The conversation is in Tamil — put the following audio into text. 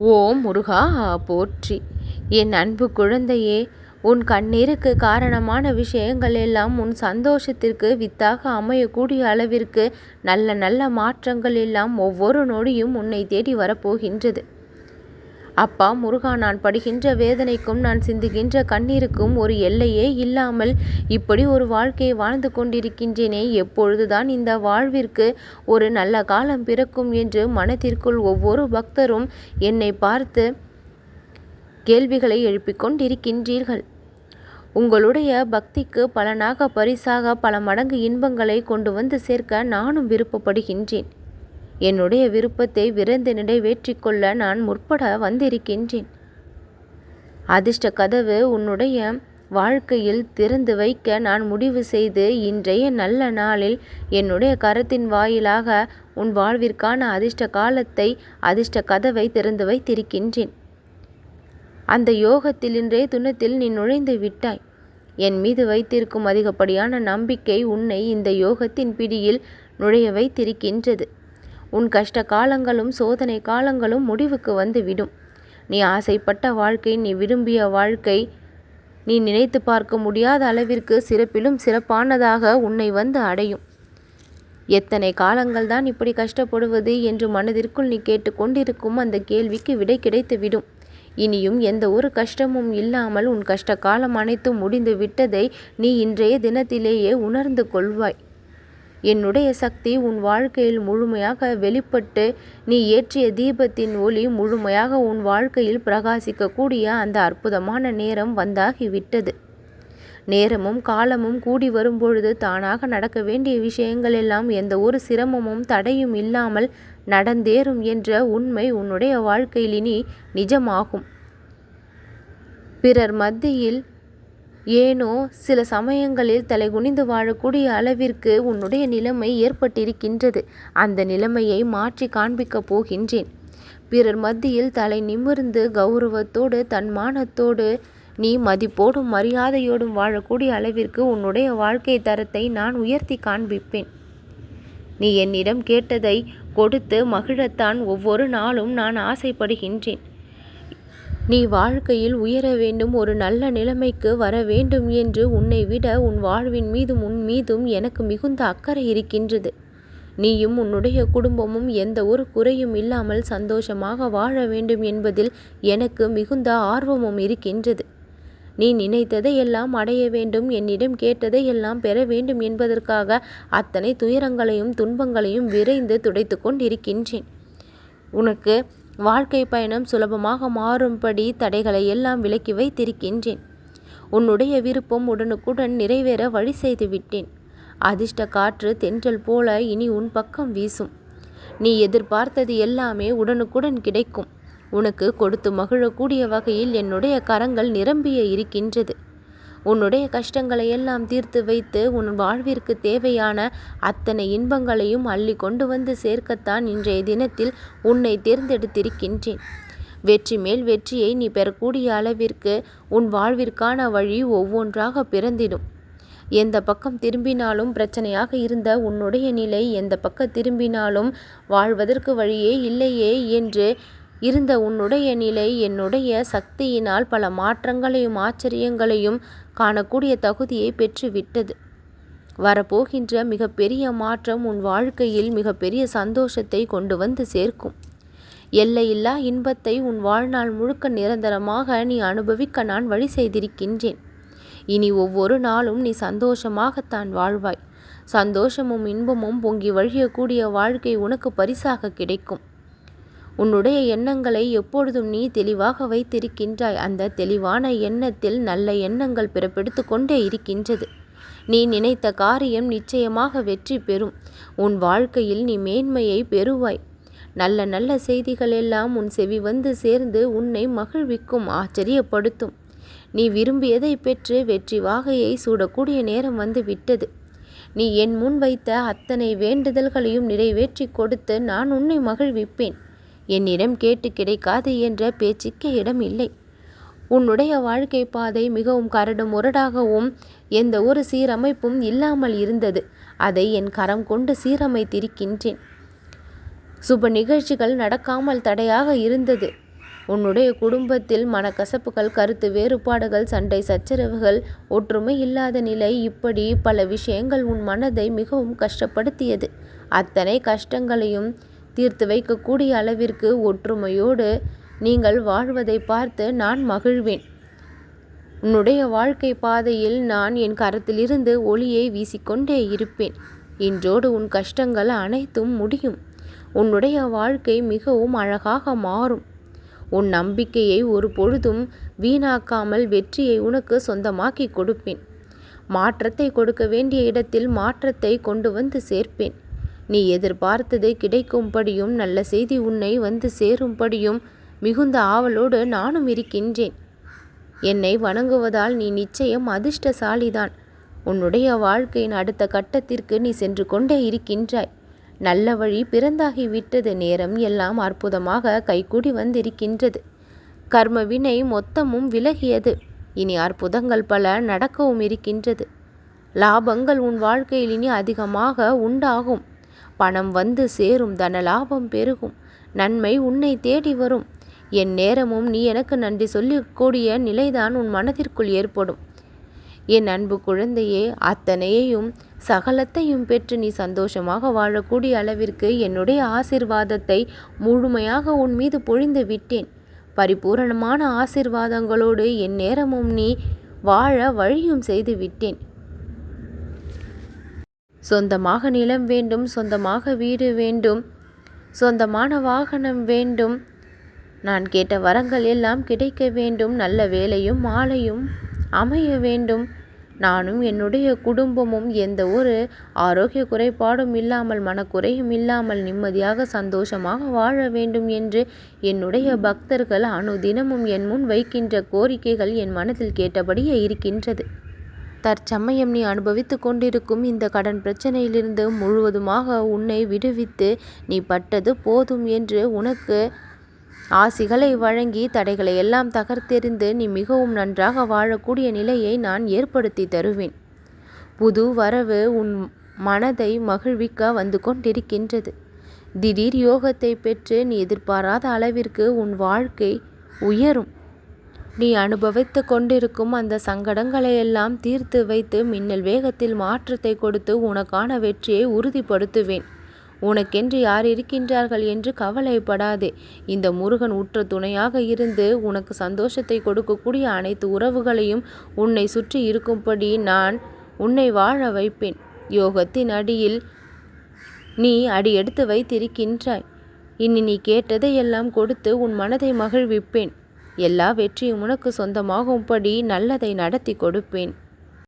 ஓம் முருகா போற்றி. என் அன்பு குழந்தையே உன் கண்ணீருக்கு காரணமான விஷயங்கள் எல்லாம் உன் சந்தோஷத்திற்கு வித்தாக அமையக்கூடிய அளவிற்கு நல்ல நல்ல மாற்றங்கள் எல்லாம் ஒவ்வொரு நொடியும் உன்னை தேடி வரப்போகின்றது. அப்பா முருகா நான் படுகின்ற வேதனைக்கும் நான் சிந்துகின்ற கண்ணீருக்கும் ஒரு எல்லையே இல்லாமல் இப்படி ஒரு வாழ்க்கையை வாழ்ந்து கொண்டிருக்கின்றேனே. எப்பொழுதுதான் இந்த வாழ்விற்கு ஒரு நல்ல காலம் பிறக்கும் என்று மனத்திற்குள் ஒவ்வொரு பக்தரும் என்னை பார்த்து கேள்விகளை எழுப்பிக் கொண்டிருக்கின்றீர்கள். உங்களுடைய பக்திக்கு பலனாக பரிசாக பல மடங்கு இன்பங்களை கொண்டு வந்து சேர்க்க நானும் விருப்பப்படுகின்றேன். என்னுடைய விருப்பத்தை விரைந்து நிறைவேற்றி கொள்ள நான் முற்பட வந்திருக்கின்றேன். அதிர்ஷ்ட கதவு உன்னுடைய வாழ்க்கையில் திறந்து வைக்க நான் முடிவு செய்து இன்றைய நல்ல நாளில் என்னுடைய கரத்தின் வாயிலாக உன் வாழ்விற்கான அதிர்ஷ்ட காலத்தை அதிர்ஷ்ட கதவை திறந்து வைத்திருக்கின்றேன். அந்த யோகத்தில் இன்றைய துணத்தில் நீ நுழைந்து விட்டாய். என் மீது வைத்திருக்கும் அதிகப்படியான நம்பிக்கை உன்னை இந்த யோகத்தின் பிடியில் நுழைய வைத்திருக்கின்றது. உன் கஷ்ட காலங்களும் சோதனை காலங்களும் முடிவுக்கு வந்து விடும் நீ ஆசைப்பட்ட வாழ்க்கை நீ விரும்பிய வாழ்க்கை நீ நினைத்து பார்க்க முடியாத அளவிற்கு சிறப்பிலும் சிறப்பானதாக உன்னை வந்து அடையும். எத்தனை காலங்கள் தான் இப்படி கஷ்டப்படுவது என்று மனதிற்குள் நீ கேட்டுக்கொண்டிருக்கும் அந்த கேள்விக்கு விடை கிடைத்துவிடும். இனியும் எந்த ஒரு கஷ்டமும் இல்லாமல் உன் கஷ்ட காலம் அனைத்தும் முடிந்து விட்டதை நீ இன்றைய தினத்திலேயே உணர்ந்து கொள்வாய். என்னுடைய சக்தி உன் வாழ்க்கையில் முழுமையாக வெளிப்பட்டு நீ ஏற்றிய தீபத்தின் ஒளி முழுமையாக உன் வாழ்க்கையில் பிரகாசிக்கக்கூடிய அந்த அற்புதமான நேரம் வந்தாகிவிட்டது. நேரமும் காலமும் கூடி வரும்பொழுது தானாக நடக்க வேண்டிய விஷயங்கள் எல்லாம் எந்த ஒரு சிரமமும் தடையும் இல்லாமல் நடந்தேறும் என்ற உண்மை உன்னுடைய வாழ்க்கையில் இனி நிஜமாகும். பிறர் மத்தியில் ஏனோ சில சமயங்களில் தலைகுனிந்து வாழக்கூடிய அளவிற்கு உன்னுடைய நிலைமை ஏற்பட்டிருக்கின்றது. அந்த நிலைமையை மாற்றி காண்பிக்கப் போகின்றேன். பிறர் மத்தியில் தலை நிமிர்ந்து கௌரவத்தோடு தன்மானத்தோடு நீ மதிப்போடும் மரியாதையோடும் வாழக்கூடிய அளவிற்கு உன்னுடைய வாழ்க்கை தரத்தை நான் உயர்த்தி காண்பிப்பேன். நீ என்னிடம் கேட்டதை கொடுத்து மகிழத்தான் ஒவ்வொரு நாளும் நான் ஆசைப்படுகின்றேன். நீ வாழ்க்கையில் உயர வேண்டும் ஒரு நல்ல நிலைமைக்கு வர வேண்டும் என்று உன்னை விட உன் வாழ்வின் மீதும் உன் மீதும் எனக்கு மிகுந்த அக்கறை இருக்கின்றது. நீயும் உன்னுடைய குடும்பமும் எந்த ஒரு குறையும் இல்லாமல் சந்தோஷமாக வாழ வேண்டும் என்பதில் எனக்கு மிகுந்த ஆர்வமும் இருக்கின்றது. நீ நினைத்ததை எல்லாம் அடைய வேண்டும் என்னிடம் கேட்டதை எல்லாம் பெற வேண்டும் என்பதற்காக அத்தனை துயரங்களையும் துன்பங்களையும் விரைந்து துடைத்து கொண்டிருக்கின்றேன். உனக்கு வாழ்க்கை பயணம் சுலபமாக மாறும்படி தடைகளை எல்லாம் விலக்கி வைத்திருக்கின்றேன். உன்னுடைய விருப்பம் உடனுக்குடன் நிறைவேற வழி செய்து விட்டேன் அதிர்ஷ்ட காற்று தென்றல் போல இனி உன் பக்கம் வீசும். நீ எதிர்பார்த்தது எல்லாமே உடனுக்குடன் கிடைக்கும். உனக்கு கொடுத்து மகிழக்கூடிய வகையில் என்னுடைய கரங்கள் நிரம்பிய இருக்கின்றது. உன்னுடைய கஷ்டங்களை எல்லாம் தீர்த்து வைத்து உன் வாழ்விற்கு தேவையான அத்தனை இன்பங்களையும் அள்ளி கொண்டு வந்து சேர்க்கத்தான் இன்றைய தினத்தில் உன்னை தேர்ந்தெடுத்திருக்கின்றேன். வெற்றி மேல் வெற்றியை நீ பெறக்கூடிய அளவிற்கு உன் வாழ்விற்கான வழி ஒவ்வொன்றாக பிறந்திடும். எந்த பக்கம் திரும்பினாலும் பிரச்சனையாக இருந்த உன்னுடைய நிலை எந்த பக்கம் திரும்பினாலும் வாழ்வதற்கு வழியே இல்லையே என்று இருந்த உன்னுடைய நிலை என்னுடைய சக்தியினால் பல மாற்றங்களையும் ஆச்சரியங்களையும் காணக்கூடிய தகுதியை பெற்றுவிட்டது. வரப்போகின்ற மிகப்பெரிய மாற்றம் உன் வாழ்க்கையில் மிகப்பெரிய சந்தோஷத்தை கொண்டு வந்து சேர்க்கும். எல்லையில்லா இன்பத்தை உன் வாழ்நாள் முழுக்க நிரந்தரமாக நீ அனுபவிக்க நான் வழி செய்திருக்கின்றேன். இனி ஒவ்வொரு நாளும் நீ சந்தோஷமாகத்தான் வாழ்வாய். சந்தோஷமும் இன்பமும் பொங்கி வழியக்கூடிய வாழ்க்கை உனக்கு பரிசாக கிடைக்கும். உன்னுடைய எண்ணங்களை எப்பொழுதும் நீ தெளிவாக வைத்திருக்கின்றாய். அந்த தெளிவான எண்ணத்தில் நல்ல எண்ணங்கள் பிறப்பெடுத்து கொண்டே இருக்கின்றது. நீ நினைத்த காரியம் நிச்சயமாக வெற்றி பெறும். உன் வாழ்க்கையில் நீ மேன்மையை பெறுவாய். நல்ல நல்ல செய்திகள் எல்லாம் உன் செவி வந்து சேர்ந்து உன்னை மகிழ்விக்கும் ஆச்சரியப்படுத்தும். நீ விரும்பியதை பெற்று வெற்றி வாகையை சூடக்கூடிய நேரம் வந்து விட்டது. நீ என் முன் வைத்த அத்தனை வேண்டுதல்களையும் நிறைவேற்றி கொடுத்து நான் உன்னை மகிழ்விப்பேன். என்னிடம் கேட்டு கிடைக்காது என்ற பேச்சுக்கு இடம் இல்லை உன்னுடைய வாழ்க்கை பாதை மிகவும் கரடு முரடாகவும் எந்த ஒரு சீரமைப்பும் இல்லாமல் இருந்தது. அதை என் கரம் கொண்டு சீரமைத்திருக்கின்றேன். சுப நிகழ்ச்சிகள் நடக்காமல் தடையாக இருந்தது. உன்னுடைய குடும்பத்தில் மனக்கசப்புகள் கருத்து வேறுபாடுகள் சண்டை சச்சரவுகள் ஒற்றுமை இல்லாத நிலை இப்படி பல விஷயங்கள் உன் மனதை மிகவும் கஷ்டப்படுத்தியது. அத்தனை கஷ்டங்களையும் தீர்த்து வைக்கக்கூடிய அளவிற்கு ஒற்றுமையோடு நீங்கள் வாழ்வதை பார்த்து நான் மகிழ்வேன். உன்னுடைய வாழ்க்கை பாதையில் நான் என் கரத்திலிருந்து ஒளியை வீசிக்கொண்டே இருப்பேன். இன்றோடு உன் கஷ்டங்கள் அனைத்தும் முடியும். உன்னுடைய வாழ்க்கை மிகவும் அழகாக மாறும். உன் நம்பிக்கையை ஒரு பொழுதும் வீணாக்காமல் வெற்றியை உனக்கு சொந்தமாக்கி கொடுப்பேன். மாற்றத்தை கொடுக்க வேண்டிய இடத்தில் மாற்றத்தை கொண்டு வந்து சேர்ப்பேன். நீ எதிர்பார்த்தது கிடைக்கும்படியும் நல்ல செய்தி உன்னை வந்து சேரும்படியும் மிகுந்த ஆவலோடு நானும் இருக்கின்றேன். என்னை வணங்குவதால் நீ நிச்சயம் அதிர்ஷ்டசாலிதான். உன்னுடைய வாழ்க்கையின் அடுத்த கட்டத்திற்கு நீ சென்று கொண்டே இருக்கின்றாய். நல்ல வழி பிறந்தாகிவிட்டது நேரம் எல்லாம் அற்புதமாக கைகூடி வந்திருக்கின்றது. கர்ம வினை மொத்தமும் விலகியது. இனி அற்புதங்கள் பல நடக்கவும் இருக்கின்றது. லாபங்கள் உன் வாழ்க்கையில் இனி அதிகமாக உண்டாகும். பணம் வந்து சேரும் தன லாபம் பெருகும். நன்மை உன்னை தேடி வரும். என் நேரமும் நீ எனக்கு நன்றி சொல்லக்கூடிய நிலைதான் உன் மனதிற்குள் ஏற்படும். என் அன்பு குழந்தையே அத்தனையையும் சகலத்தையும் பெற்று நீ சந்தோஷமாக வாழக்கூடிய அளவிற்கு என்னுடைய ஆசிர்வாதத்தை முழுமையாக உன் மீது பொழிந்து விட்டேன். பரிபூரணமான ஆசிர்வாதங்களோடு என் நேரமும் நீ வாழ வழியும் செய்து விட்டேன். சொந்தமாக நிலம் வேண்டும் சொந்தமாக வீடு வேண்டும் சொந்தமான வாகனம் வேண்டும். நான் கேட்ட வரங்கள் எல்லாம் கிடைக்க வேண்டும் நல்ல வேலையும் மாலையும் அமைய வேண்டும். நானும் என்னுடைய குடும்பமும் எந்த ஒரு ஆரோக்கிய குறைபாடும் இல்லாமல் மனக்குறையும் இல்லாமல் நிம்மதியாக சந்தோஷமாக வாழ வேண்டும் என்று என்னுடைய பக்தர்கள் அனுதினமும் என் முன் வைக்கின்ற கோரிக்கைகள் என் மனதில் கேட்டபடியே இருக்கின்றது. தற்சமயம் நீ அனுபவித்து கொண்டிருக்கும் இந்த கடன் பிரச்சனையிலிருந்து முழுவதுமாக உன்னை விடுவித்து நீ பட்டது போதும் என்று உனக்கு ஆசிகளை வழங்கி தடைகளை எல்லாம் தகர்த்தெறிந்து நீ மிகவும் நன்றாக வாழக்கூடிய நிலையை நான் ஏற்படுத்தி தருவேன். புது வரவு உன் மனதை மகிழ்விக்க வந்து கொண்டிருக்கின்றது. திடீர் யோகத்தை பெற்று நீ எதிர்பாராத அளவிற்கு உன் வாழ்க்கை உயரும். நீ அனுபவித்து கொண்டிருக்கும் அந்த சங்கடங்களை எல்லாம் தீர்த்து வைத்து மின்னல் வேகத்தில் மாற்றத்தை கொடுத்து உனக்கான வெற்றியை உறுதிப்படுத்துவேன். உனக்கென்று யார் இருக்கின்றார்கள் என்று கவலைப்படாதே. இந்த முருகன் உற்ற துணையாக இருந்து உனக்கு சந்தோஷத்தை கொடுக்கக்கூடிய அனைத்து உறவுகளையும் உன்னை சுற்றி இருக்கும்படி நான் உன்னை வாழ வைப்பேன். யோகத்தின் அடியில் நீ அடியெடுத்து வைத்திருக்கின்றாய். இனி நீ கேட்டதை எல்லாம் கொடுத்து உன் மனதை மகிழ்விப்பேன். எல்லா வெற்றியும் உனக்கு சொந்தமாகும்படி நல்லதை நடத்தி கொடுப்பேன்.